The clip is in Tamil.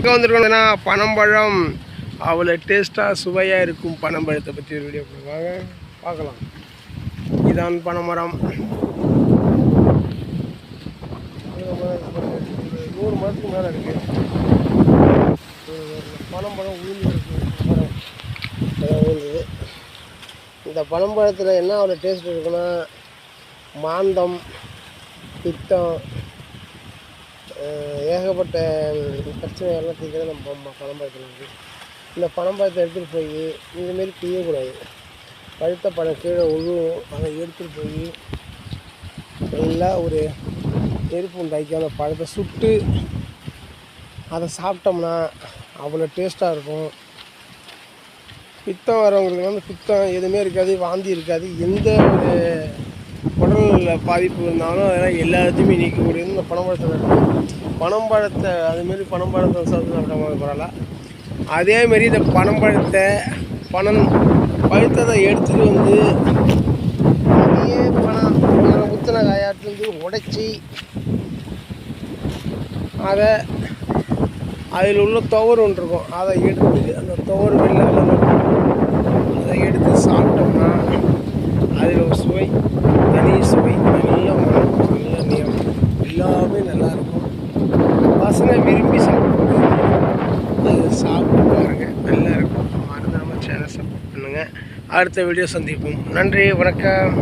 இங்கே வந்துருக்கோம்னா பனம்பழம் அவ்வளோ டேஸ்ட்டாக சுவையாக இருக்கும் பனம்பழத்தை பற்றி ஒரு வீடியோ பண்ணுவாங்க பார்க்கலாம். இதான் பனைமரம். நூறு மரத்துக்கு மேலே இருக்கு. பனம்பழம் ஊழல் இருக்குது இந்த பனம்பழத்தில் என்ன அவ்வளோ டேஸ்ட் இருக்குன்னா மாந்தம் பித்தம் ஏகப்பட்ட பிரச்சனைகள்லாம் தீர்க்கிறது நம்ம பணம் பனம்பழத்தில் இந்த பணம் பாயத்தை எடுத்துகிட்டு போய் இதுமாரி செய்யக்கூடாது பழுத்த பழம் கீழே உழுவும். அதை எடுத்துகிட்டு போய் நல்லா ஒரு நெருப்பு உண்டாக்கி அந்த பழத்தை சுட்டு அதை சாப்பிட்டோம்னா அவ்வளோ டேஸ்ட்டாக இருக்கும். பித்தம் வரவங்களுக்கு வந்து பித்தம் எதுவுமே இருக்காது வாந்தி இருக்காது. எந்த ஒரு உடல்நல பாதிப்பு இருந்தாலும் அதெல்லாம் எல்லாத்தையுமே நீக்கக்கூடியது இந்த பனம்பழத்தை பனம்பழத்தை அதுமாரி பனம்பழத்தை சாப்பிட்டு சாப்பிட்டோம்னா பரவாயில்ல அதேமாரி இந்த பனம்பழத்தை பணம் பழுத்ததை எடுத்துகிட்டு வந்து அப்படியே பணம் முத்தின காயாட்டிலேருந்து உடைச்சி அதை அதில் உள்ள துவர் ஒன்று இருக்கும். அதை எடுத்து அந்த துவர் வெளில அதை எடுத்து சாப்பிட்டோம்னா அதில் ஒரு சுவை நல்ல மனம் நல்ல நிறம் எல்லாமே நல்லா இருக்கும் பசங்க விரும்பி சாப்பிடுவாங்க. அதை சாப்பிட்டு பாருங்க நல்லா இருக்கும் சேனல் சப்போர்ட் பண்ணுங்கள் அடுத்த வீடியோ சந்திப்போம். நன்றி வணக்கம்.